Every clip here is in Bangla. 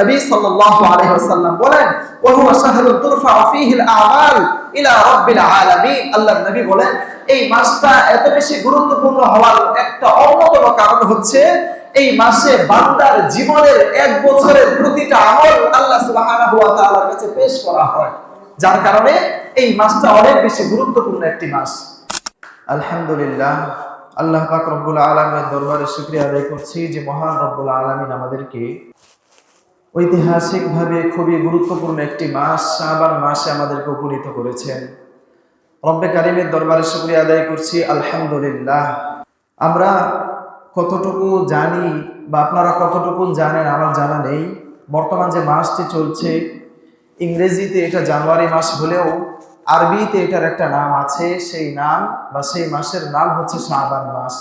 নবী বলেন বলেন, এই মাসটা এত বেশি গুরুত্বপূর্ণ হওয়ার একটা অন্যতম কারণ হচ্ছে, এই মাসে বান্দার জীবনের এক বছরের প্রতিটা আমল আল্লাহ সুবহানাহু ওয়া তাআলার কাছে পেশ করা হয়। যার কারণে এই মাসটা অনেক বেশি গুরুত্বপূর্ণ একটি মাস। আলহামদুলিল্লাহ, আল্লাহ পাক রব্বুল আলমের দরবারে শুক্রিয়া আদায় করছি যে মহান রব্বুল আলমিন আমাদেরকে ঐতিহাসিকভাবে খুবই গুরুত্বপূর্ণ একটি মাস, শাবান মাসে আমাদেরকে উপনীত করেছেন। রব্বে কারিমের দরবারে শুক্রিয়া আদায় করছি, আলহামদুলিল্লাহ। আমরা কতটুকু জানি বা আপনারা কতটুকু জানেন আমার জানা নেই। বর্তমান যে মাসটি চলছে, ইংরেজিতে এটা জানুয়ারি মাস হলেও আরবিতে এটার একটা নাম আছে, সেই নাম বা সেই মাসের নাম হচ্ছে শাহবান মাস।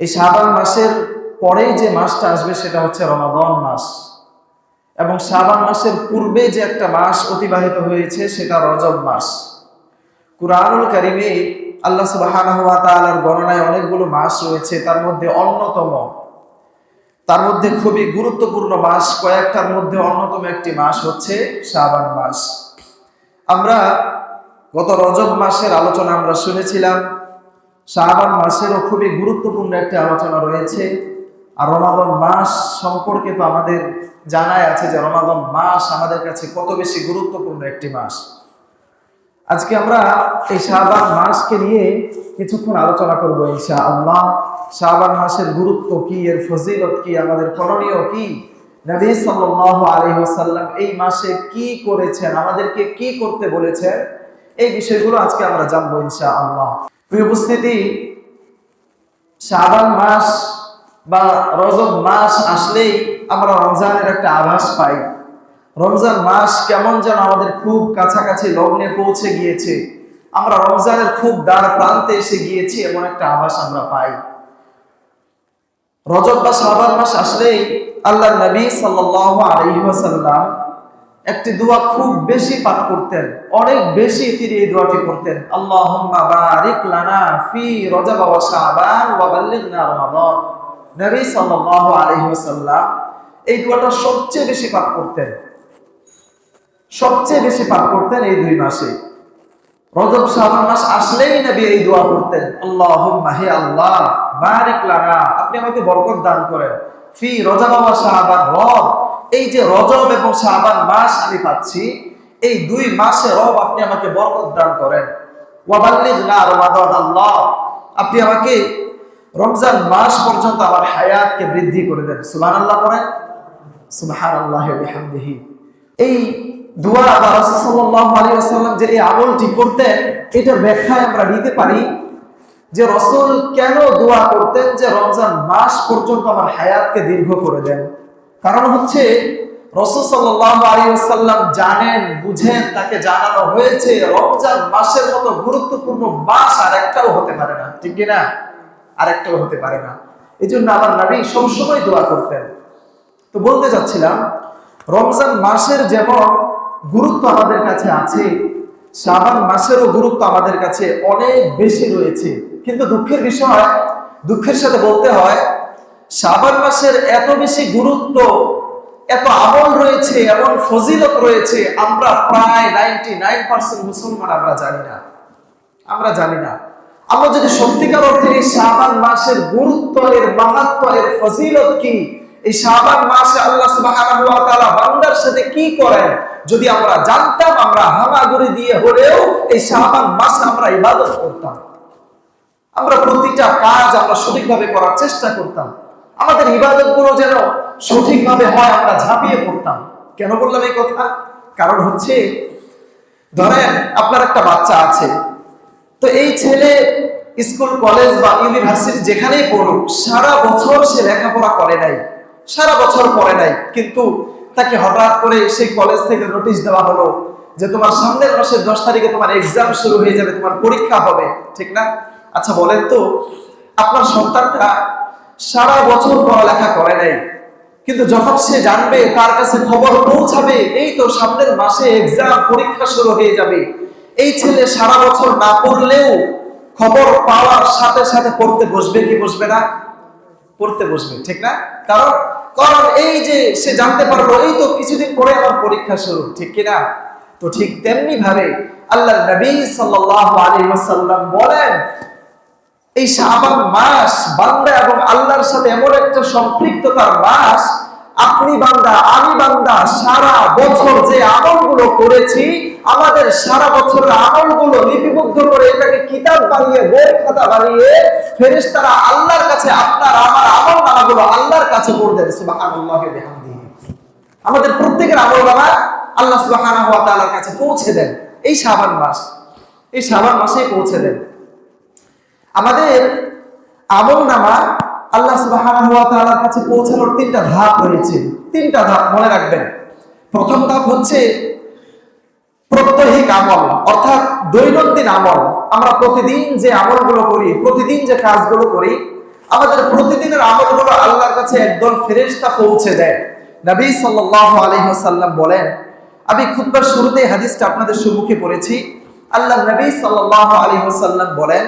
এই শাহবান মাসের পরেই যে মাসটা আসবে সেটা হচ্ছে রমাদন মাস। এবং শাহবান মাসের পূর্বে যে একটা মাস অতিবাহিত হয়েছে সেটা রজব মাস। কুরআনুল কারিমে আল্লাহ সুবহানাহু ওয়া তাআলার গণনায় অনেকগুলো মাস রয়েছে, তার মধ্যে অন্যতম। তার মধ্যে খুবই গুরুত্বপূর্ণ মাস, কয়েকটার মধ্যে অন্যতম একটি মাস হচ্ছে শাবান মাস। আমরা গত রজব মাসের আলোচনা আমরা শুনেছিলাম। শাবান মাসেরও খুবই গুরুত্বপূর্ণ একটি আলোচনা রয়েছে। আর রমাদন মাস সম্পর্কে তো আমাদের জানাই আছে যে রমাদন মাস আমাদের কাছে কত বেশি গুরুত্বপূর্ণ একটি মাস। আজকে আমরা এই শাহবান মাসকে নিয়ে কিছুক্ষণ আলোচনা করব ইনশা আল্লাহ শাহবান মাসের গুরুত্ব কি, এর ফজিলত কি, আমাদের করণীয় কি? নবী সাল্লাল্লাহু আলাইহি এই মাসে কি করেছেন, আমাদেরকে কি করতে বলেছেন, এই বিষয়গুলো আজকে আমরা জানব ইনশা আল্লাহ প্রিয় উপস্থিতি শাহবান মাস বা রজব মাস আসলেই আমরা রমজানের একটা আভাস পাই। রমজান মাস কেমন যেন আমাদের খুব কাছাকাছি লগ্নে পৌঁছে গিয়েছে। আমরা রমজানের খুব দ্বার প্রান্তে এসে গিয়েছি এমন একটা আভাস আমরা পাই। রজব বা শাবান মাস আসলেই আল্লাহ নবী সাল্লাল্লাহু আলাইহি একটি দোয়া খুব বেশি পাঠ করতেন, অনেক বেশি তিনি এই দোয়াটি করতেন আল্লাহ বারিক লানা ফি রজব ওয়া শাবান ওয়া বাল্লিগনা রমাদান। নবী সাল্লাল্লাহু আলাইহি ওয়াসাল্লাম এই দোয়াটা সবচেয়ে বেশি পাঠ করতেন। সবচেয়ে বেশি পাঠ করতেন এই দুই মাসে। রজব শাবান মাস আসলেই নবী এই দোয়া করতেন, আল্লাহুম্মা হে আল্লাহ, বারিক লানা, আপনি আমাকে বরকত দান করেন। ফি রজব ওয়া শাবান, রব, এই যে রজব এবং শাবান মাস আমি পাচ্ছি, এই দুই মাসে রব আপনি আমাকে বরকত দান করেন। ওয়া বাল্লিগনা রমাদান আল্লাহ, আপনি আমাকে রমজান মাস পর্যন্ত আমার হায়াতকে বৃদ্ধি করে দেন। সুবহানাল্লাহ করেন সুবহানাল্লাহি ওয়া বিহামদিহি। এই দোয়া বা রাসূলুল্লাহ আলাইহি ওয়াসাল্লাম যে এই আমলটি করতেন এটার ব্যাখ্যায় আমরা নিতে পারি যে রসুল কেন দোয়া করতেন যে রমজান মাস পর্যন্ত আমার হায়াতকে দীর্ঘ করে দেন। কারণ হচ্ছে রসুল সাল্লাহ আলিয়াল্লাম জানেন, বুঝেন, তাকে জানানো হয়েছে, রমজান মাসের মতো গুরুত্বপূর্ণ মাস আর একটাও হতে পারে না। ঠিক কিনা? আর একটাও হতে পারে না। এই জন্য আমার নবী সবসময় দোয়া করতেন। তো বলতে চাচ্ছিলাম, রমজান মাসের যেমন গুরুত্ব আমাদের কাছে আছে, শাবান মাসেরও গুরুত্ব আমাদের কাছে অনেক বেশি রয়েছে। কিন্তু দুঃখের বিষয়, দুঃখের সাথে বলতে হয়, শাবান মাসের এত বেশি গুরুত্ব, এত আমল রয়েছে, এমন ফজিলত রয়েছে, আমরা প্রায় নাইনটি নাইন পার্সেন্ট মুসলমান আমরা জানি না। আমরা জানি না। আমরা যদি সত্যিকার অর্থে এই শাবান মাসের গুরুত্ব এর মাহাত্ম এর ফজিলত কি? এই শাবান মাসে আল্লাহ সুবহানাহু ওয়া তাআলা বান্দার সাথে কি করেন? যদি আমরা জানতাম, আমরা হামাগুড়ি দিয়ে হলেও এই শাবান মাসে আমরা ইবাদত করতাম। আমরা প্রতিটা কাজ আমরা সঠিকভাবে করার চেষ্টা করতাম। আমাদের ইবাদতগুলো যেন সঠিকভাবে হয়, আমরা ঝাঁপিয়ে পড়তাম। কেন বললাম এই কথা? কারণ হচ্ছে, ধরেন আপনার একটা বাচ্চা আছে। তো এই ছেলে স্কুল, কলেজ বা ইউনিভার্সিটি যেখানেই পড়ুক, সারা বছর সে লেখাপড়া করে নাই। সারা বছর পড়ে নাই। কিন্তু তাকে হঠাৎ করে সেই কলেজ থেকে নোটিশ দেওয়া হলো যে তোমার সামনের মাসের দশ তারিখে তোমার এক্সাম শুরু হয়ে যাবে, তোমার পরীক্ষা হবে। ঠিক না? আচ্ছা বলেন তো, আপনার সন্তানটা সারা বছর পড়ালেখা করে নাই। কিন্তু যখন সে জানবে, তার কাছে খবর পৌঁছাবে, এই তো সামনের মাসে এক্সাম পরীক্ষা শুরু হয়ে যাবে। এই ছেলে সারা বছর না পড়লেও খবর পাওয়ার সাথে সাথে পড়তে বসবে কি বসবে না? পড়তে বসবে, ঠিক না? কারণ কারণ এই যে সে জানতে পারল, এই তো কিছুদিন পরে আমার পরীক্ষা শুরু, ঠিক কিনা? তো ঠিক তেমনি ভাবে আল্লাহ নবী সাল্লাল্লাহু আলাইহি ওয়াসাল্লাম বলেন, এই শাবান মাস বান্দা এবং আল্লাহর সাথে এমন একটা সম্পৃক্ততার মাস আপনি বান্দা, আমি বান্দা, সারা বছর যে আমলগুলো করেছি, আমাদের সারা বছরের আমলগুলো লিপিবদ্ধ করে এটাকে কিতাব বানিয়ে, বই খাতা বানিয়ে ফেরেশতারা আল্লাহর কাছে আপনার, আমার আমল নামাগুলো আল্লাহর কাছে করে দেন বিহামদিহি আমাদের প্রত্যেকের আমল নামা আল্লাহ ওয়া কাছে পৌঁছে দেন, এই সাবান মাস। এই সাবান মাসেই পৌঁছে দেন। আমাদের আমল নামা আল্লাহ তাআলার কাছে পৌঁছানোর তিনটা ধাপ রয়েছে। তিনটা ধাপ মনে রাখবেন। প্রথম ধাপ হচ্ছে প্রত্যহিক আমল, অর্থাৎ দৈনন্দিন আমল। আমরা প্রতিদিন যে আমলগুলো করি, প্রতিদিন যে কাজগুলো করি, আমাদের প্রতিদিনের আমলগুলো আল্লাহর কাছে একদল ফেরেশতা পৌঁছে দেয়। নবী সাল্লাল্লাহু আলাইহি ওয়াসাল্লাম বলেন, আমি খুতবার শুরুতে হাদিসটা আপনাদের সম্মুখে পড়েছি। আল্লাহ নবী সাল্লাল্লাহু আলাইহি ওয়াসাল্লাম বলেন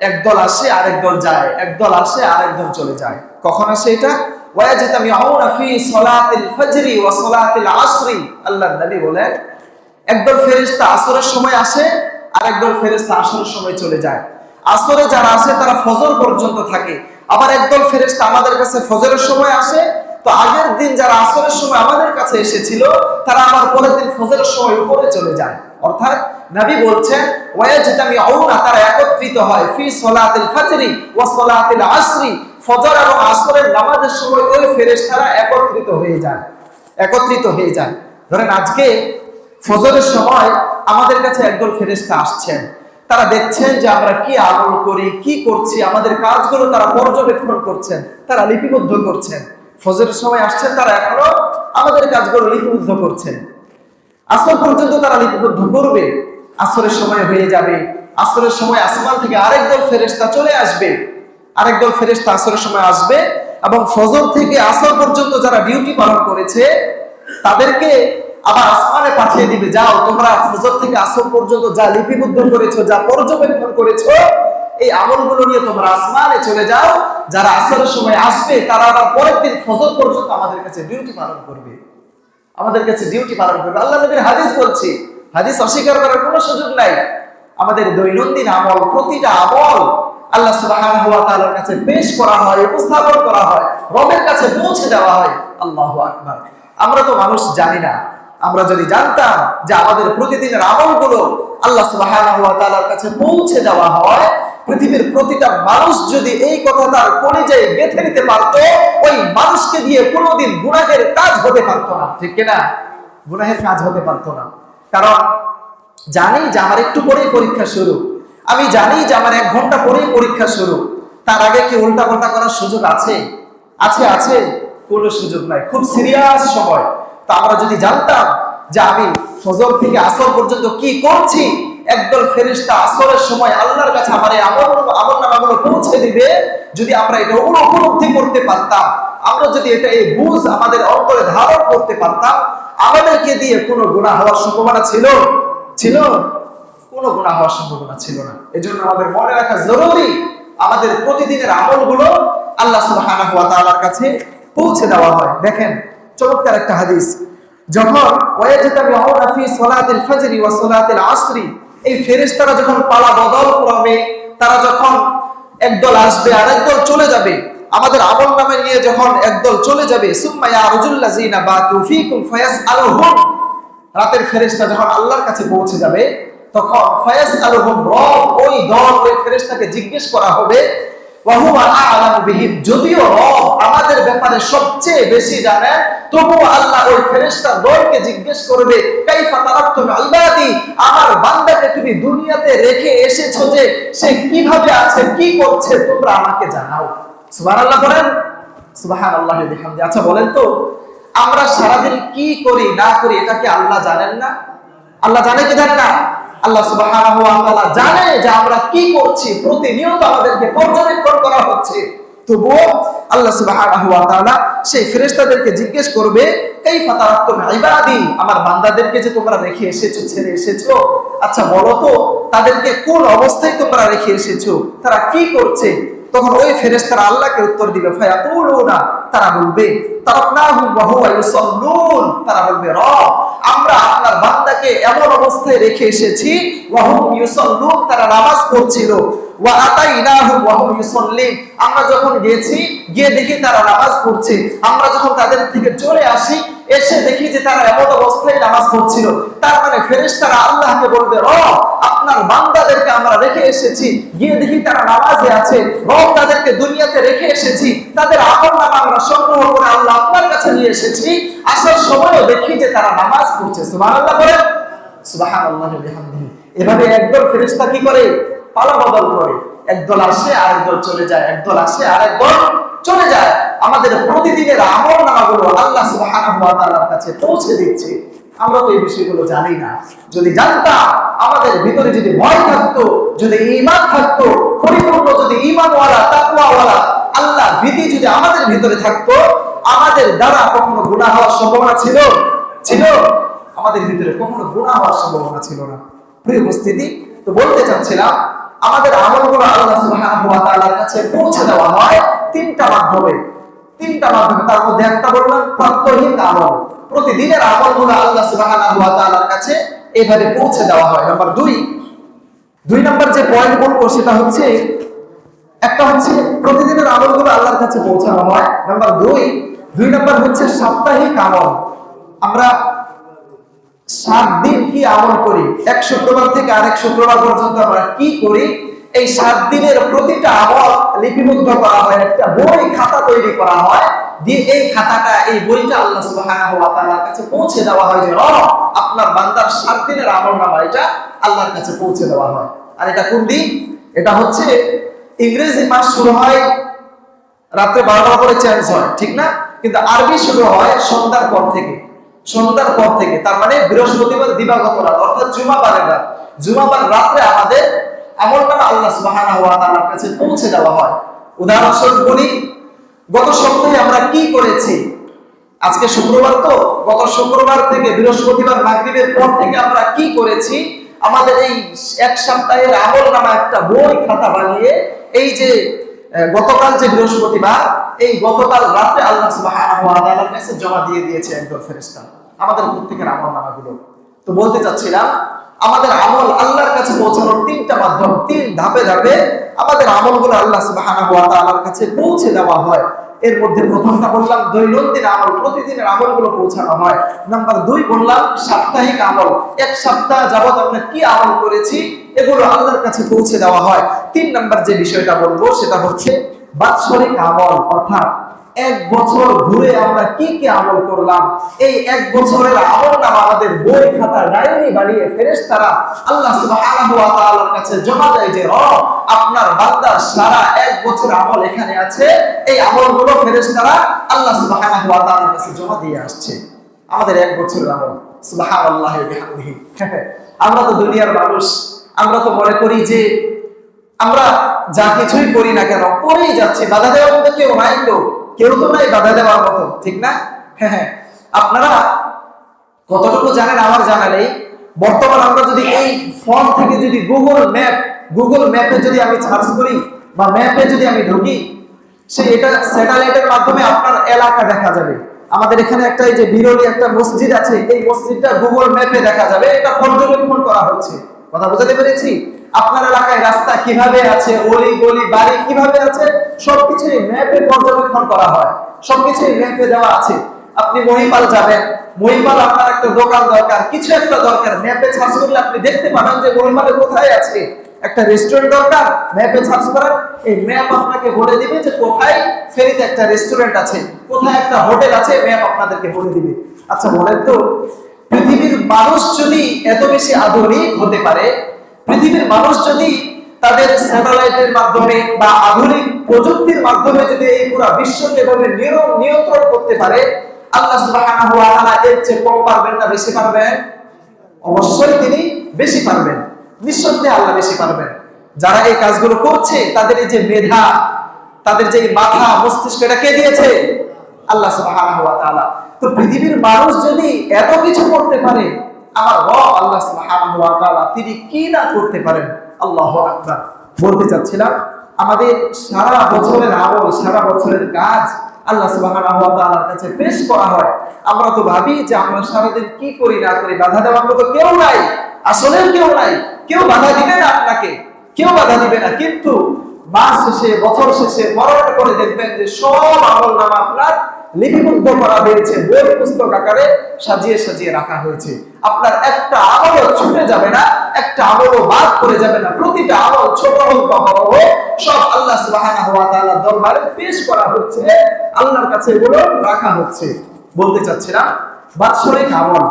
একদল আসে চলে যায়। কখন আসে এটা? ফজরি আসরি। বলেন একদল ফেরেশতা আসরের সময় আসে আর একদল ফেরেশতা আসরের সময় চলে যায়। আসরে যারা আসে, তারা ফজর পর্যন্ত থাকে। আবার একদল ফেরেশতা আমাদের কাছে ফজরের সময় আসে, তো আগের দিন যারা আসরের সময় আমাদের কাছে এসেছিল, তারা আবার পরের দিন ফজরের সময় উপরে চলে যায়। অর্থাৎ নবী বলছেন, ওয়ায়াজতামিউনা তারা একত্রিত হয়, ফি সলাতিল ফজরি ওয়া সলাতিল আসরি ফজর এবং আসরের নামাজের সময় ওই ফেরেশতারা একত্রিত হয়ে যায়, একত্রিত হয়ে যায়। ধরেন আজকে ফজরের সময় আমাদের কাছে একদল ফেরেশতা আসছেন। তারা দেখছেন যে আমরা কি আমল করি, কি করছি, আমাদের কাজগুলো তারা পর্যবেক্ষণ করছেন, তারা লিপিবদ্ধ করছেন। ফজরের সময় আসছেন, তারা এখনও আমাদের কাজগুলো লিপিবদ্ধ করছেন। আসর পর্যন্ত তারা লিপিবদ্ধ করবে। আসরের সময় হয়ে যাবে। আসরের সময় আসমান থেকে আরেক দল ফেরেশতা চলে আসবে। আরেক দল ফেরেশতা আসরের সময় আসবে এবং ফজর থেকে আসর পর্যন্ত যারা ডিউটি পালন করেছে, তাদেরকে আবার আসমানে পাঠিয়ে দিবে, যাও, তোমরা ফজর থেকে আসর পর্যন্ত যা লিপিবদ্ধ করেছ, যা পর্যবেক্ষণ করেছ, এই আমলগুলো নিয়ে তোমরা আসমানে চলে যাও। যারা আসরের সময় আসবে, তারা আবার পরের দিন ফজর পর্যন্ত আমাদের কাছে ডিউটি পালন করবে। আমাদের কাছে ডিউটি পালন করবে। আল্লাহ নবীর হাদিস বলছি, হাদিস অস্বীকার করার কোনো সুযোগ নাই। আমাদের দৈনন্দিন আমল, প্রতিটা আমল আল্লাহ সুবহানাহু ওয়া তাআলার কাছে পেশ করা হয়, উপস্থাপন করা হয়, রবের কাছে পৌঁছে দেওয়া হয়। আল্লাহু আকবার। আমরা তো মানুষ জানি না আমরা যদি জানতাম যে আমাদের প্রতিদিনের আমলগুলো আল্লাহ তাআলার কাছে পৌঁছে দেওয়া হয়, পৃথিবীর প্রতিটা মানুষ যদি এই কথা তার কলিজায় গেঁথে নিতে পারত, ওই মানুষকে দিয়ে কোনোদিন গুনাহের কাজ হতে পারতো না। ঠিক কিনা? গুনাহের কাজ হতে পারতো না। কারণ জানি যে আমার একটু পরেই পরীক্ষা শুরু। আমি জানি যে আমার এক ঘণ্টা পরেই পরীক্ষা শুরু। তার আগে কি উল্টা পাল্টা করার সুযোগ আছে? আছে আছে। কোনো সুযোগ নাই। খুব সিরিয়াস সময়। তা আমরা যদি জানতাম যে আমি ফজর থেকে আসর পর্যন্ত কি করছি, একদল ফেরিস্তা আসরের সময় আল্লাহর কাছে আমার এই আমল আমল নামাগুলো পৌঁছে দিবে, যদি আমরা এটা উপলব্ধি করতে পারতাম, আমরা যদি এটা এই বুঝ আমাদের অন্তরে ধারণ করতে পারতাম, আমাদেরকে দিয়ে কোনো গুণা হওয়ার সম্ভাবনা ছিল? ছিল? কোনো গুণা হওয়ার সম্ভাবনা ছিল না। এজন্য আমাদের মনে রাখা জরুরি আমাদের প্রতিদিনের আমলগুলো আল্লাহ সুবহানাহু ওয়া তাআলার কাছে পৌঁছে দেওয়া হয়। দেখেন চমৎকার একটা হাদিস। যখন আসরি, এই ফেরেশতারা যখন পালা বদল ক্রমে, তারা যখন একদল আসবে আর একদল চলে যাবে, আমাদের আমল নামে নিয়ে যখন একদল চলে যাবে রাতের ফেরেশতা যখন আল্লাহর কাছে পৌঁছে যাবে, তখন ফায়াসআলুহুম রব ওই দল ওই ফেরেশতাকে জিজ্ঞেস করা হবে যদিও রব আমাদের ব্যাপারে সবচেয়ে বেশি জানে, তবুও আল্লাহ ওই ফেরেশতা দলকে জিজ্ঞেস করবে, কাইফা তারাকতুম ইবাদি? আমার বান্দাকে তুমি দুনিয়াতে রেখে এসেছ যে সে কীভাবে আছে, কি করছে, তোমরা আমাকে জানাও। সুবহানাল্লাহ বলেন? সুবহানাল্লাহ বিহামদি। আচ্ছা বলেন তো, আমরা সারাদিন কি করি, না করি, এটা কি আল্লাহ জানেন না? আল্লাহ জানে কি জানে না? আল্লাহ সুবহানাহু ওয়া তাআলা জানে যে আমরা কি করছি, প্রতিনিয়ত আমাদেরকে পর্যবেক্ষণ করা হচ্ছে। তবুও আল্লাহ সুবহানাহু ওয়া তাআলা সেই ফেরেশতাদেরকে জিজ্ঞেস করবে, কাইফা তারাক্তুম ইবাদি? আমার বান্দাদেরকে যে তোমরা রেখে এসেছ, ছেড়ে এসেছ? আচ্ছা বলো তো, তাদেরকে কোন অবস্থায় তোমরা রেখে এসেছ? তারা কি করছে? তখন ওই ফেরেশতারা আল্লাহকে উত্তর দিবে, ফায়াকুলুনা। তারা বলবে তারা বলবে আমরা আপনার বান্দাকে এমন অবস্থায় রেখে এসেছি তারা নামাজ পড়ছিল। আমরা যখন গেছি, গিয়ে দেখি তারা নামাজ পড়ছে। আমরা যখন তাদের থেকে চলে আসি এসে দেখি যে তারা এমন অবস্থায় নামাজ পড়ছিল। তার মানে ফেরেশতারা আল্লাহকে বলবে, রব, আপনার বান্দাদেরকে আমরা রেখে এসেছি। গিয়ে দেখি তারা নামাজে আছে। রব তাদেরকে দুনিয়াতে রেখে এসেছি। তাদের আমল নামা আমরা সংগ্রহ করে আল্লাহ আপনার কাছে নিয়ে এসেছি। আসার সময়ও দেখি যে তারা নামাজ পড়ছে। সুবহানাল্লাহ বলেন। সুবহানাল্লাহ বিহামদিহি। এভাবে একদল ফেরেশতা কি করে? পালা বদল করে। একদল আসে আর একদল চলে যায়। একদল আসে আর একদল চলে যায়, আমাদের প্রতিদিনের আমল নামাগুলো আল্লাহ সুবহানাহু কাছে পৌঁছে দিচ্ছে। আমরা তো এই বিষয়গুলো জানি না। যদি জানতাম, আমাদের ভিতরে যদি ভয় থাকতো, যদি ঈমান থাকতো, পরিপূর্ণ যদি ঈমানওয়ালা, তাকওয়াওয়ালা আল্লাহ ভীতি যদি আমাদের ভিতরে থাকতো, আমাদের দ্বারা কখনো গুনাহ হওয়ার সম্ভাবনা ছিল? ছিল। আমাদের ভিতরে কখনো গুণা হওয়ার সম্ভাবনা ছিল না। প্রিয় উপস্থিতি, তো বলতে চাচ্ছিলাম, আমাদের আমলগুলো আল্লাহ সুবহানাহু ওয়া তাআলার কাছে পৌঁছে দেওয়া হয়। তিনটা মাধ্যমে তিনটা মাধ্যমে তার মধ্যে একটা বললাম প্রাত্যহিক আমল। প্রতিদিনের আমলগুলো আল্লাহ সুবহানাহু কাছে এইভাবে পৌঁছে দেওয়া হয়। নাম্বার দুই দুই নাম্বার যে পয়েন্ট বলব সেটা হচ্ছে, একটা হচ্ছে প্রতিদিনের আমলগুলো আল্লাহর কাছে পৌঁছানো হয়। নাম্বার দুই দুই নাম্বার হচ্ছে সাপ্তাহিক আমল। আমরা সাত দিন কি আমল করি? এক শুক্রবার থেকে আরেক শুক্রবার পর্যন্ত আমরা কি করি? এই সাত দিনের প্রতিটা আমল লিপিবদ্ধ করা হয়, একটা বই, খাতা তৈরি করা হয়, দিয়ে এই খাতাটা, এই বইটা আল্লাহ সুবহানাহু ওয়া তাআলার কাছে পৌঁছে দেওয়া হয় যে আপনার বান্দার সাত দিনের এটা আল্লাহর কাছে পৌঁছে দেওয়া হয়। আর এটা কোন দিন? এটা হচ্ছে ইংরেজি মাস শুরু হয়, রাত্রে বারোটার হয়, ঠিক না? কিন্তু আরবি শুরু হয় সন্ধ্যার পর থেকে। সন্ধ্যার পর থেকে, তার মানে বৃহস্পতিবার দিবাগত রাত, অর্থাৎ জুমাবারের রাত। জুমাবার রাত্রে আমাদের আমল নামা আল্লাহ সুবহানাহু ওয়া তাআলার কাছে পৌঁছে দেওয়া হয়। উদাহরণস্বরূপ বলি, গত সপ্তাহে আমরা কি করেছি? আজকে শুক্রবার তো, গত শুক্রবার থেকে বৃহস্পতিবার মাগরিবের পর থেকে আমরা কি করেছি? আমাদের এই এক সপ্তাহের আমল নামা একটা বই খাতা বানিয়ে, এই যে গতকাল যে বৃহস্পতিবার, এই গতকাল রাতে আল্লাহ সুবহানাহু ওয়া তাআলার কাছে জমা দিয়ে দিয়েছে একদল ফেরেশতা। আমাদের প্রত্যেকের আমল নামাগুলো। তো বলতে চাচ্ছিলাম আমাদের আমল আল্লাহর কাছে পৌঁছানোর তিনটা মাধ্যম, তিন ধাপে ধাপে আমাদের আমলগুলো আল্লাহ সুবহানাহু কাছে পৌঁছে দেওয়া হয়। এর মধ্যে প্রথমটা বললাম, দৈনন্দিন আমল, প্রতিদিনের আমলগুলো পৌঁছানো হয়। নাম্বার দুই বললাম, সাপ্তাহিক আমল। এক সপ্তাহ যাবৎ আমরা কি আমল করেছি, এগুলো আল্লাহর কাছে পৌঁছে দেওয়া হয়। তিন নাম্বার যে বিষয়টা বলব, সেটা হচ্ছে বাৎসরিক আমল, অর্থাৎ এক বছর ঘুরে আমরা কি কি আমল করলাম? এই এক বছরের আমল নাম আমাদের বই খাতা ডায়েরি বানিয়ে ফেরেশতারা আল্লাহ সুবহানাহু ওয়া তাআলার কাছে জমা দেয় যে ও আপনার বান্দা সারা এক বছর আমল এখানে আছে। এই আমলগুলো ফেরেশতারা আল্লাহ সুবহানাহু ওয়া তাআলার কাছে জমা দিয়ে আসছে। আমাদের এক বছরের আমল। সুবহানাল্লাহি বিহামদিহি। আমরা তো দুনিয়ার মানুষ। আমরা তো মনে করি যে, আমরা যা কিছুই করি না কেন, করেই যাচ্ছি। বাধা দেওয়ার মতো কেউ নাই তো। কেউ তো নাই বাধা দেওয়ার মতো, ঠিক না? হ্যাঁ হ্যাঁ। আপনারা কতটুকু জানেন আমার জানা নেই। বর্তমান আমরা যদি এই ফোন থেকে যদি গুগল ম্যাপ গুগল ম্যাপে যদি আমি সার্চ করি বা ম্যাপে যদি আমি ঢুকি, সে এটা স্যাটেলাইটের মাধ্যমে আপনার এলাকা দেখা যাবে। আমাদের এখানে একটা এই যে বিরলি একটা মসজিদ আছে, এই মসজিদটা গুগল ম্যাপে দেখা যাবে। এটা পর্যবেক্ষণ করা হচ্ছে। কথা বুঝাতে পেরেছি? আপনার এলাকায় রাস্তা কীভাবে আছে, অলি, গলি, বাড়ি কীভাবে আছে, সবকিছুই ম্যাপে পর্যবেক্ষণ করা হয়। সবকিছুই ম্যাপে দেওয়া আছে। আপনি মহিপাল যাবেন, মহিপাল আপনার একটা দোকান দরকার, কিছু একটা দরকার। ম্যাপে সার্চ করলে আপনি দেখতে পাবেন যে মহিপালে কোথায় আছে। একটা রেস্টুরেন্ট দরকার ম্যাপে সার্চ করেন এই ম্যাপ আপনাকে বলে দিবে যে কোথায় ফেরিতে একটা রেস্টুরেন্ট আছে, কোথায় একটা হোটেল আছে ম্যাপ আপনাদেরকে বলে দিবে। আচ্ছা বলেন তো, পৃথিবীর মানুষ যদি এত বেশি আধুনিক হতে পারে পৃথিবীর মানুষ যদি তাদের স্যাটেলাইটের মাধ্যমে বা আধুনিক প্রযুক্তির মাধ্যমে যদি এই পুরো বিশ্বকে এভাবে নিয়ন্ত্রণ করতে পারে, আল্লাহ সুবহানাহু ওয়া তাআলা এর চেয়ে কম পারবেন না, বেশি পারবেন? অবশ্যই তিনি বেশি পারবেন। নিঃসন্দেহে আল্লাহ বেশি পারবেন। যারা এই কাজগুলো করছে, তাদের এই যে মেধা, তাদের যে মাথা, মস্তিষ্ক, এটা কে দিয়েছে? আল্লাহ সুবহানাহু ওয়া তাআলা। তো পৃথিবীর মানুষ যদি এত কিছু করতে পারে আমার রব আল্লাহ সুবহানাহু ওয়া তাআলা তিনি কি না করতে পারেন? আল্লাহু আকবার। বলতে চাচ্ছিলাম, আমাদের সারা বছরের আমল, সারা বছরের কাজ আল্লাহ সুবহানাহু ওয়া তাআলার কাছে পেশ করা হয়। আমরা তো ভাবি যে আমরা সারাদিন কি করি, না করি, বাধা দেওয়ার মতো কেউ নাই। আসলে কেউ নাই। কেউ বাধা দিবে না আপনাকে, কেউ বাধা দিবে না। কিন্তু মাস শেষে, বছর শেষে মরণ করে দেখবেন যে সব আমল নামা আপনার লিপিবদ্ধ করা হয়েছে, বই পুস্তক আকারে সাজিয়ে সাজিয়ে রাখা হয়েছে। আপনার একটা আমলও ছুটে যাবে না, একটা আমলও বাদ করে যাবে না। প্রতিটা আমল ছোট হোক বা বড় হোক, সব আল্লাহ সুবহানাহু ওয়া তাআলার দরবারে পেশ করা হচ্ছে, আল্লাহর কাছে এগুলো রাখা হচ্ছে। বলতে চাচ্ছিলাম, বাৎসরিক আমল।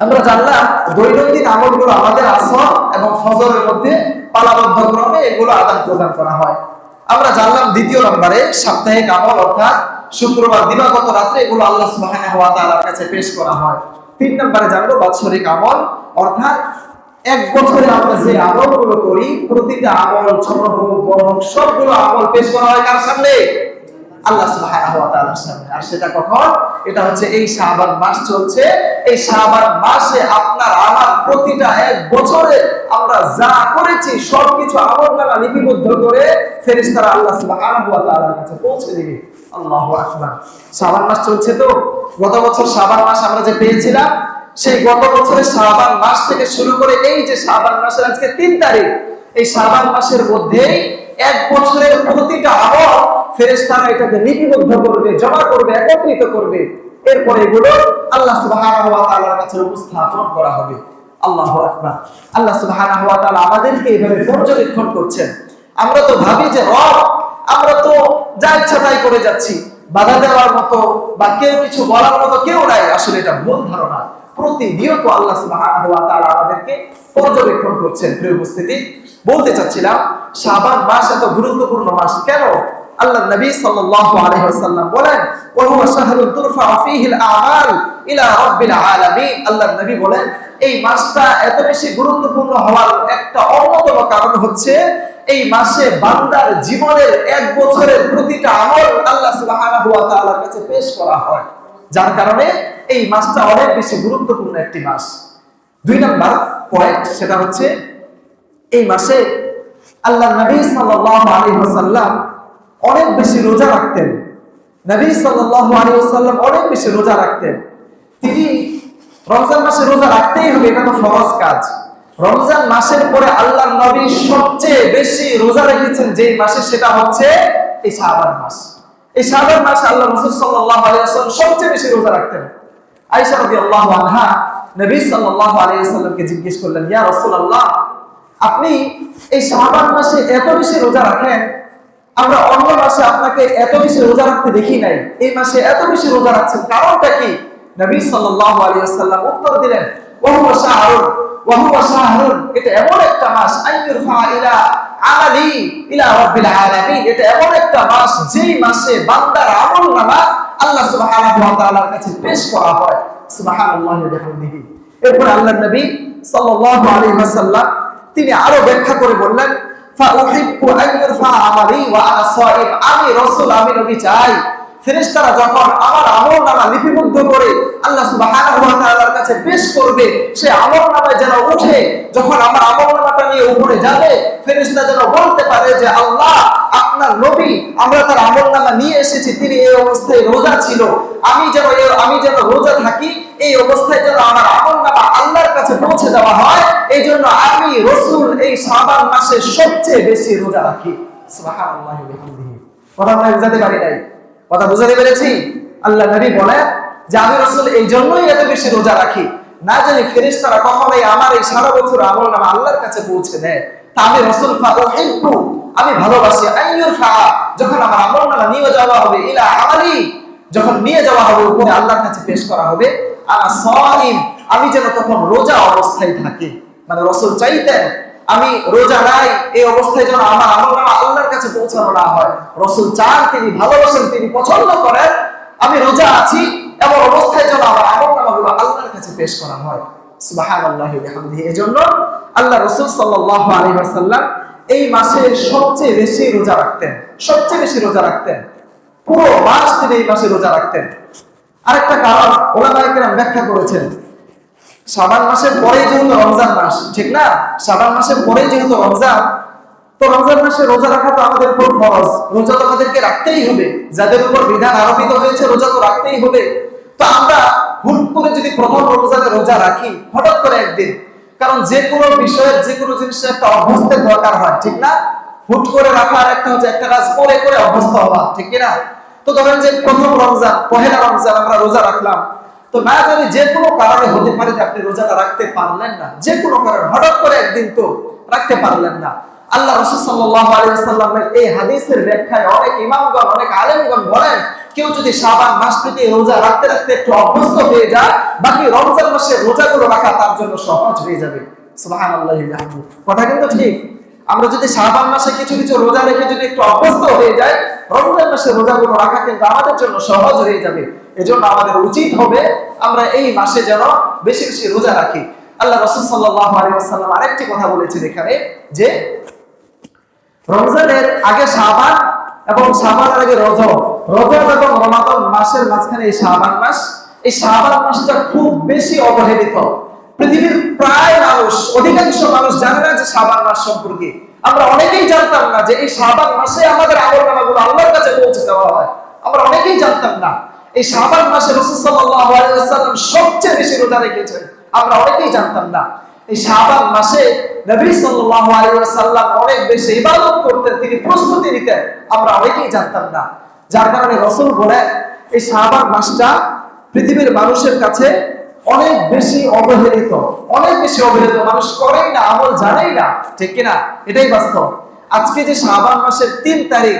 আমরা জানলাম, দৈনন্দিন আমলগুলো আমাদের আসর এবং ফজরের মধ্যে পালাবদ্ধ ক্রমে এগুলো আদান প্রদান করা হয়। আমরা জানলাম দ্বিতীয় নম্বরে সাপ্তাহিক আমল অর্থাৎ শুক্রবার দিবাগত রাত্রে এগুলো আল্লাহ সুবহানাহু কাছে পেশ করা হয়। তিন নম্বরে জানলো বাৎসরিক আমল অর্থাৎ এক বছরে আমরা যে আমলগুলো করি, প্রতিটা আমল ছোট বড় সবগুলো আমল পেশ করা হয় কার সামনে? আল্লাহ সুবহানাহু ওয়া তাআলার সামনে। আর সেটা কখন? এটা হচ্ছে এই শাবান মাস চলছে। এই শাবান মাসে আপনার আমার প্রতিটা এক বছরে আমরা যা করেছি, সবকিছু আমলনামা লিপিবদ্ধ করে ফেরেশতারা আল্লাহ সুবহানাহু ওয়া তাআলার কাছে পৌঁছে দিবে। আল্লাহু আকবার। শাবান মাস চলছে তো? গত বছর শাবান মাস আমরা যে পেয়েছিলাম, সেই গত বছরের শাবান মাস থেকে শুরু করে এই যে শাবান মাসের আজকে তিন তারিখ, এই শাবান মাসের মধ্যেই এক বছরের প্রতিটা আমল এটাকে লিপিবদ্ধ করবে, জমা করবে, একত্রিত করবে। এগুলো আল্লাহ সুবহানাহু ওয়া তাআলার কাছে উপস্থাপন করা হবে। আল্লাহু আকবার। আল্লাহ সুবহানাহু ওয়া তাআলা আমাদেরকে এইভাবে পর্যবেক্ষণ করছেন। আমরা তো ভাবি যে, রব, আমরা তো যা ইচ্ছা তাই করে যাচ্ছি। বাধা দেওয়ার মতো বা কেউ কিছু বলার মতো কেউ নাই। আসলে এটা ভুল ধারণা। প্রতিনিয়ত আল্লাহ সুবহানাহু ওয়া তাআলা আমাদেরকে পর্যবেক্ষণ করছেন। প্রিয় উপস্থিতি, বলতে চাচ্ছিলাম, শাবান মাস এত গুরুত্বপূর্ণ মাস কেন? আল্লাহ নবী সাল্লাল্লাহু আলাইহি ওয়াসাল্লাম বলেন, ওয়া হুয়া শাহরুন তুরফা ফীহি আল-আমাল ইলা রাব্বিল আলামিন। আল্লাহ নবী বলেন, এই মাসটা এত বেশি গুরুত্বপূর্ণ হওয়ার একটা অন্যতম কারণ হচ্ছে, এই মাসে বান্দার জীবনের এক বছরের প্রতিটা আমল আল্লাহ সুবহানাহু ওয়া তাআলার কাছে পেশ করা হয়। যার কারণে এই মাসটা অনেক বেশি গুরুত্বপূর্ণ একটি মাস। দুই নাম্বার পয়েন্ট সেটা হচ্ছে, এই মাসে আল্লাহ নবী সাল্লাল্লাহু আলাইহি ওয়াসাল্লাম অনেক বেশি রোজা রাখতেন। নবী সাল্লাল্লাহু আলাইহি অনেক বেশি রোজা রাখতেন। তিনি রমজান মাসে রোজা রাখতেই হবে, এটা তো ফরজ কাজ। রমজান মাসের পরে আল্লাহ নবী সবচেয়ে বেশি রোজা রেখেছেন যেই মাসে, সেটা হচ্ছে এই শাবান মাস। এই শাবান মাসে আল্লাহ রাসূল সাল্লাল্লাহু আলাইহি ওয়াসাল্লাম সবচেয়ে বেশি রোজা রাখতেন। আয়েশা রাদিয়াল্লাহু আনহা নবী সাল্লাল্লাহু আলাইহি জিজ্ঞেস করলেন, ইয়া রাসূলুল্লাহ, আপনি এই শাবান মাসে এত বেশি রোজা রাখেন আমরা অন্য মাসে আপনাকে এত বেশি রোজা রাখতে দেখি নাই। এই মাসে এত বেশি রোজা রাখছেন। কারণটা কি? নবী সাল্লাল্লাহু আলাইহি ওয়াসাল্লাম উত্তর দিলেন ওয়াহুয়া শাহরুন ওয়াহুয়া শাহরুন। এটা এমন একটা মাস আইয়ুরফা ইলা আমালি ইলা রাব্বিল আলামিন। এটা এমন একটা মাস, যেই মাসে বান্দার আমলনামা আল্লাহ সুবহানাহু ওয়া তাআলার কাছে পেশ করা হয়। সুবহানাল্লাহি ওয়া বিহামদিহি। এরপর আল্লাহর নবী সাল্লাল্লাহু আলাইহি ওয়াসাল্লাম তিনি আরও ব্যাখ্যা করে বললেন আমি রাসূল আমি নবী চাই। ফেরেশতারা যখন আমার আমলনামা লিপিবদ্ধ করে আল্লাহ তাআলার কাছে পেশ করবে, সে আমলনামায় যেন উঠে যখন আমার আমলনামাটা নিয়ে উপরে যাবে, ফেরেশতা যেন বলতে পারে যে, আল্লাহ, আপনার নবী, আমরা তার আমলনামা নিয়ে এসেছি, তিনি এই অবস্থায় রোজা ছিল। আমি যেন আমি যেন রোজা থাকি, এই অবস্থায় যেন আমার আমলনামা আল্লাহর কাছে পৌঁছে দেওয়া হয় এই জন্য আমি রসুল এই শাবান মাসে সবচেয়ে বেশি রোজা রাখি। কথা আমরা বুঝাতে পারি নাই। কথা বুঝাতে পেরেছি? আল্লাহ নবী বলেন যে আমি রসুল, এই জন্যই এত বেশি রোজা রাখি। না জানি ফেরেশতারা কখনোই আমার এই সারা বছর আমল নামা আল্লাহর কাছে পৌঁছে দেয়। তা আমি রসুল ফাউহিব্বু আমি ভালোবাসি আইয়ুর ফা যখন আমার আমল নামা নিয়ে যাওয়া হবে ইলা আমালি, যখন নিয়ে যাওয়া হবে উপরে আল্লাহর কাছে পেশ করা হবে আর সাইম আমি যেন তখন রোজা অবস্থায় থাকি। মানে রসুল চাইতেন আমি রোজা নাই এই অবস্থায় যেন আমার আমলনামা আল্লাহর কাছে পৌঁছানো না হয়। রসুল চান, তিনি ভালোবাসেন, তিনি পছন্দ করেন। আমি রোজা আছি এমন অবস্থায় যেন আমার আমলনামাগুলো আল্লাহর কাছে পেশ করা হয়। এই মাসে সবচেয়ে বেশি রোজা রাখতেন। সবচেয়ে বেশি রোজা রাখতেন। পুরো মাস তিনি এই মাসে রোজা রাখতেন। আরেকটা কারণ ওলামাইকেরাম ব্যাখ্যা করেছেন। শাবান মাসের পরেই যেহেতু রমজান মাস, ঠিক না? শাবান মাসের পরেই যেহেতু রমজান, তো রমজান মাসে রোজা রাখা তো আমাদের উপর ফরজ। রোজা তো আমাদেরকে রাখতেই হবে। যাদের উপর বিধান আরোপিত হয়েছে, রোজা তো রাখতেই হবে। তো আমরা হুট করে যদি প্রথম রমজানে রোজা রাখি, হঠাৎ করে একদিন, কারণ যে কোনো বিষয়ের, যে কোনো জিনিসের একটা অভ্যস্তের দরকার হয়, ঠিক না? হুট করে রাখার একটা হচ্ছে একটা কাজ করে করে অভ্যস্ত হওয়া, ঠিক কিনা? তো ধরেন যে প্রথম রমজান, পহেলা রমজান আমরা রোজা রাখলাম। তো না জানি যে কোনো কারণে হতে পারে যে আপনি রোজাটা রাখতে পারলেন না। যে কোনো কারণে, হঠাৎ করে একদিন তো রাখতে পারলেন না। আল্লাহ রসুল সাল্লাল্লাহু আলাইহি এই হাদিসের ব্যাখ্যায় অনেক ইমামগণ, অনেক আলেমগণ বলেন, কেউ যদি শাবান মাস থেকে রোজা রাখতে রাখতে একটু অভ্যস্ত হয়ে যায়, বাকি রমজান মাসে রোজাগুলো রাখা তার জন্য সহজ হয়ে যাবে। কথা কিন্তু ঠিক? আমরা যদি শাবান মাসে কিছু কিছু রোজা রেখে যদি একটু অভ্যস্ত হয়ে যায় রমজান মাসে রোজাগুলো রাখা কিন্তু আমাদের জন্য সহজ হয়ে যাবে। এজন্য আমাদের উচিত হবে আমরা এই মাসে যেন বেশি বেশি রোজা রাখি। আল্লাহ রসুল সাল্লাল্লাহু আলাইহি ওয়াসাল্লাম আরেকটি কথা বলেছেন এখানে যে রমজানের আগে শাবান এবং শাবানের আগে রজব। রজব এবং রমাদান মাসের মাঝখানে এই শাবান মাস। এই শাবান মাসটা খুব বেশি অবহেলিত। পৃথিবীর প্রায় মানুষ, অধিকাংশ মানুষ জানে না যে শাবান মাস সম্পর্কে। আমরা অনেকেই জানতাম না যে এই শাবান মাসে আমাদের আমল নামাগুলো আল্লাহর কাছে পৌঁছে দেওয়া হয়। আমরা অনেকেই জানতাম না। এই শাবান মাসে রাসূল সাল্লাল্লাহু আলাইহি ওয়াসাল্লাম সবচেয়ে বেশি রোজা রেখেছেন। আমরা অনেকেই জানতাম না, এই শাবান মাসে নবী সাল্লাল্লাহু আলাইহি ওয়াসাল্লাম অনেক বেশি ইবাদত করতেন, তিনি প্রস্তুতি নিতেন। আমরা অনেকেই জানতাম না। যার কারণে রাসূল বলেন, এই শাবান মাসটা পৃথিবীর মানুষের কাছে অনেক বেশি অবহেলিত। অনেক বেশি অবহেলিত। মানুষ করেই না, আমল জানেই না। ঠিক কিনা? এটাই বাস্তব। আজকে যে শাবান মাসের তিন তারিখ,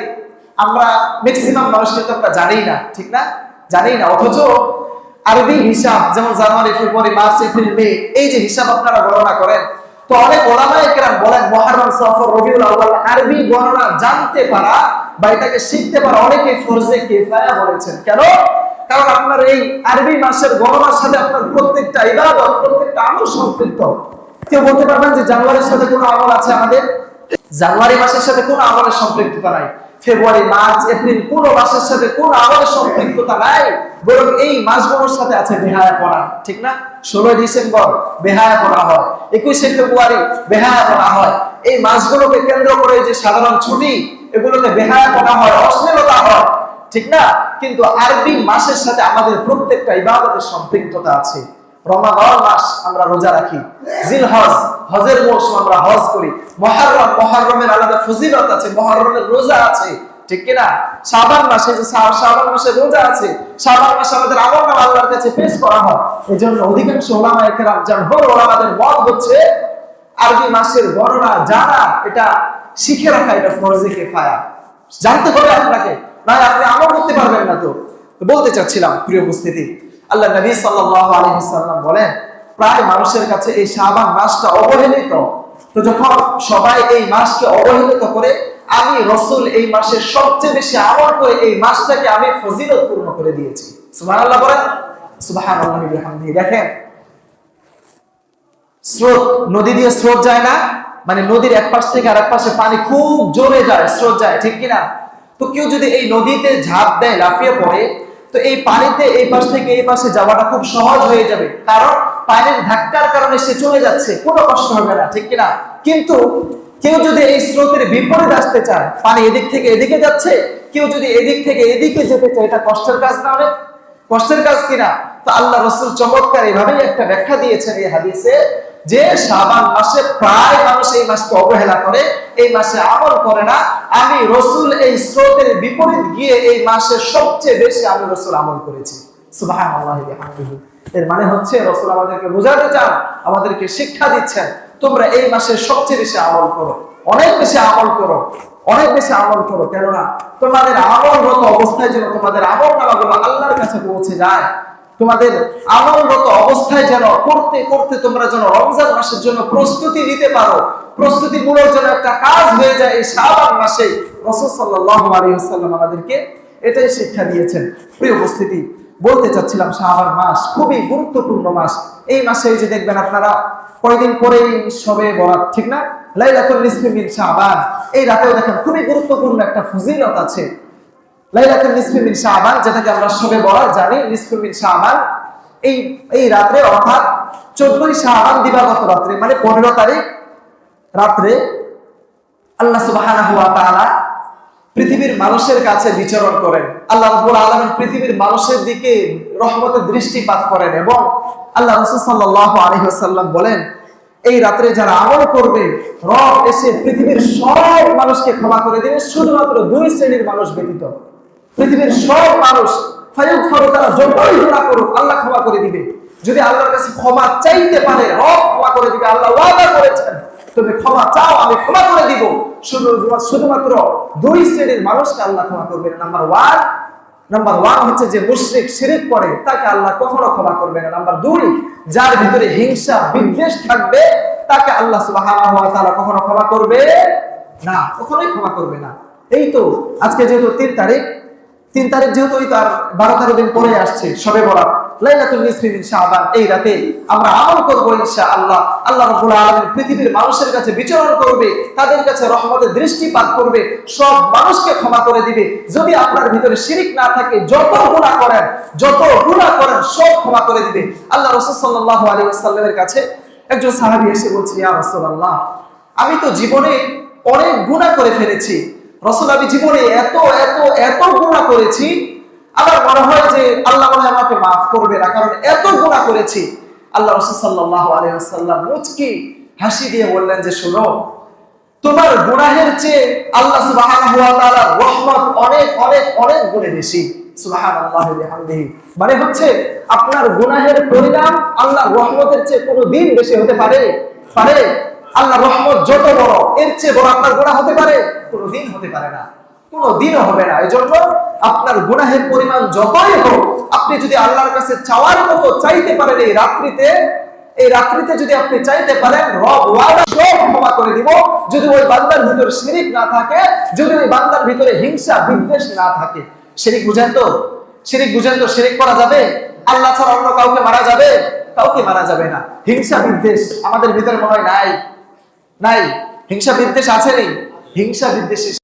আমরা ম্যাক্সিমাম মানুষ কিন্তু আমরা জানি না। ঠিক না? জানি না, অথচ আরবি হিসাব, যেমন জানুয়ারি, ফেব্রুয়ারি, মার্চ, এপ্রিল, মে, এই যে হিসাব আপনারা গণনা করেন, তো অনেক ওলামায়ে কেরাম বলেন, মুহররম সফর রবিউল আউয়াল আরবি গণনা জানতে পারা বা এটাকে শিখতে পারা অনেকে ফরজে কিফায়া বলেছেন। কেন? কারণ আপনার এই আরবি মাসের গণনার সাথে আপনার প্রত্যেকটা ইবাদত, প্রত্যেকটা আমল সম্পৃক্ত। কেউ বলতে পারবেন যে জানুয়ারির সাথে কোনো আমল আছে আমাদের? জানুয়ারি মাসের সাথে কোনো আমলের সম্পৃক্ততা নাই। ফেব্রুয়ারি, মার্চ, এপ্রিল, কোন মাসের সাথে কোন আমলের সম্পৃক্ততা নাই, বরং এই মাসগুলোর সাথে আছে বেহায়া পড়া ঠিক না? ষোলোই ডিসেম্বর, বেহায়া পড়া হয়। একুশে ফেব্রুয়ারি, বেহায়া পড়া হয়। এই মাসগুলোকে কেন্দ্র করে যে সাধারণ ছুটি এগুলোকে বেহায়া পড়া হয়, অশ্লীলতা হয়, ঠিক না? কিন্তু আরবি মাসের সাথে আমাদের প্রত্যেকটা ইবাদতের সম্পৃক্ততা আছে। রমাদান মাস আমরা রোজা রাখি। জিল হজ হজের মৌসুম আমরা হজ করি। মহারম, মহারমের আলাদা ফজিলত আছে, মহারমের রোজা আছে। ঠিক কিনা? মাসে যে মাসে রোজা আছে মাসে আমাদের আমল নামা আল্লাহর কাছে পেশ করা হয়। এই জন্য অধিকাংশ ওলামা একরাম ওলামাদের মত হচ্ছে, আরবি মাসের গণনা জানা, এটা শিখে রাখা, এটা ফরজে কিফায়া। জানতে হবে আপনাকে না আপনি আমল করতে পারবেন না তো। বলতে চাচ্ছিলাম, প্রিয় উপস্থিতি আল্লাহ নবী সাল্লাল্লাহু আলাইহি ওয়াসাল্লাম বলেন, প্রায় মানুষের কাছে এই শাবান মাসটা অবহেলিত। তো যখন সবাই এই মাসকে অবহেলিত করে, আমি রসুল এই মাসে সবচেয়ে বেশি আমল করে এই মাসটাকে আমি ফজিলত পূর্ণ করে দিয়েছি। সুবহানাল্লাহ বলেন। সুবহানাল্লাহি ওয়া বিহামদিহি দেখেন, স্রোত, নদী দিয়ে স্রোত যায় না মানে নদীর এক পাশ থেকে আরেক পাশে পানি খুব জোরে যায়, স্রোত যায়, ঠিক কিনা? তো কেউ যদি এই নদীতে ঝাঁপ দেয়, লাফিয়ে পড়ে তো এই পানিতে, এই পাশ থেকে এই পাশে যাওয়াটা খুব সহজ হয়ে যাবে। কারণ পানির ধাক্কার কারণে সে চলে যাচ্ছে, কোনো কষ্ট হবে না, ঠিক কিনা? কিন্তু কেউ যদি এই স্রোতের বিপরীত আসতে চায়, পানি এদিক থেকে এদিকে যাচ্ছে, কেউ যদি এদিক থেকে এদিকে যেতে চায়, এটা কষ্টের কাজ না অনেক কষ্টের কাজ কিনা? তো আল্লাহ রসুল চমৎকার এইভাবেই একটা ব্যাখ্যা দিয়েছেন এই হাদিসে। যে শাবান মাসে প্রায় মানুষ এই মাসকে অবহেলা করে, এই মাসে আমল করে না, আমি রসুল এই স্রোতের বিপরীত গিয়ে এই মাসে সবচেয়ে বেশি আমি রসুল আমল করেছি। এর মানে হচ্ছে রসুল আমাদেরকে বোঝাতে চান, আমাদেরকে শিক্ষা দিচ্ছেন, তোমরা এই মাসে সবচেয়ে বেশি আমল করো। অনেক বেশি আমল করো, অনেক বেশি আমল করো। কেননা তোমাদের আমলরত অবস্থায় যেন তোমাদের আমল নামাগুলো আল্লাহর কাছে পৌঁছে যায় তোমাদের আমলরত অবস্থায় যেন করতে করতে তোমরা যেন রমজান মাসের জন্য প্রস্তুতি নিতে পারো। প্রস্তুতি মূলক যেন একটা কাজ হয়ে যায় এই শাবান মাসে। রসুল সাল্লাল্লাহু আলাইহি ওয়াসাল্লাম আমাদেরকে এটাই শিক্ষা দিয়েছেন। প্রিয় উপস্থিতি, বলতে চাচ্ছিলাম শাবান মাস খুবই গুরুত্বপূর্ণ মাস। এই মাসে এই যে দেখবেন আপনারা কয়েকদিন পরেই সবে বরাত, ঠিক না? লাইলাতুল নিসফি মিন শাবান। এই রাতেও দেখেন খুবই গুরুত্বপূর্ণ একটা ফজিলত আছে। লাইলাতুল নিসফি শাবান, যেটাকে আমরা সবে বলা জানি শাবান। এই এই রাত্রে, অর্থাৎ 14ই শাবান দিবাগত রাত্রে মানে 15 তারিখ রাত্রে আল্লাহ পৃথিবীর মানুষের কাছে বিচরণ করেন। আল্লাহ রাব্বুল আলামিন পৃথিবীর মানুষের দিকে রহমতের দৃষ্টিপাত করেন এবং আল্লাহ রাসূল সাল্লাল্লাহু আলাইহি বলেন, এই রাত্রে যারা আমল করবে, রব এসে পৃথিবীর সব মানুষকে ক্ষমা করে দেবে, শুধুমাত্র দুই শ্রেণির মানুষ ব্যতীত। পৃথিবীর সব মানুষ ফায়ুক ফরো তারা যতই গুনাহ করুক, আল্লাহ ক্ষমা করে দিবে। যদি আল্লাহর কাছে ক্ষমা চাইতে পারে, রব ক্ষমা করে দিবে, আল্লাহ ওয়াদা করেছেন তুমি ক্ষমা চাও, আমি ক্ষমা করে দিব। শুধু শুধুমাত্র দুই শ্রেণির মানুষকে আল্লাহ ক্ষমা করবেন। নাম্বার ওয়ান নাম্বার ওয়ান হচ্ছে যে মুশরিক শিরিক করে, তাকে আল্লাহ কখনো ক্ষমা করবে না। নাম্বার দুই, যার ভিতরে হিংসা, বিদ্বেষ থাকবে, তাকে আল্লাহ ওয়া কখনো ক্ষমা করবে না। কখনোই ক্ষমা করবে না। এই তো, আজকে যেহেতু তিন তারিখ তিন তারিখ যেহেতু ওই তার বারো তেরো দিন পরে আসছে, সবে বরাত। লাইলাতুল এই রাতে আমরা আমল করব ইনশাআল্লাহ। আল্লাহ রাব্বুল আলামিন পৃথিবীর মানুষের কাছে বিচরণ করবে, তাদের কাছে রহমতের দৃষ্টিপাত করবে, সব মানুষকে ক্ষমা করে দিবে। যদি আপনার ভিতরে শিরিক না থাকে, যত গুনাহ করেন, যত গুনাহ করেন, সব ক্ষমা করে দিবে। আল্লাহ রাসূল সাল্লাল্লাহু আলাইহি ওয়াসাল্লামের কাছে একজন সাহাবী এসে বলছে, ইয়া রাসূলুল্লাহ, আমি তো জীবনে অনেক গুনাহ করে ফেলেছি রসুল, আমি জীবনে এত এত এত গুণা করেছি, আমার মনে হয় যে আল্লাহ মনে আমাকে মাফ করবে না, কারণ এত গুণা করেছি। আল্লাহ রসুল সাল্লাহ আলহাম মুচকি হাসি দিয়ে বললেন যে, শোনো, তোমার গুনাহের চেয়ে আল্লাহ তাআলার রহমত অনেক অনেক অনেক গুণে বেশি। মানে হচ্ছে, আপনার গুনাহের পরিণাম আল্লাহ রহমতের চেয়ে কোনো দিন বেশি হতে পারে? পারে? আল্লাহ রহমত যত বড়, এর চেয়ে বড় আপনার গুনাহ হতে পারে, কোনো দিন হতে পারে না। কোনো দিনও হবে না। এজন্য আপনার গুনাহের পরিমাণ যতই হোক, আপনি যদি আল্লাহর কাছে চাওয়ার মতো চাইতে পারেন এই রাত্রিতে এই রাত্রিতে যদি আপনি চাইতে পারেন, রব ওয়াদা সব ক্ষমা করে দিব। যদি ওই বান্দার ভিতরে শিরিক না থাকে, যদি ওই বান্দার ভিতরে হিংসা, বিদ্বেষ না থাকে, শিরিক বুঝেন তো? শিরিক বুঝেন তো শিরিক করা যাবে? আল্লাহ ছাড়া অন্য কাউকে মারা যাবে? কাউকে মারা যাবে না। হিংসা, বিদ্বেষ আমাদের ভিতরে মনে হয় নাই। নাই হিংসা বিদ্বেষ আছে নেই হিংসা বিদ্বেষে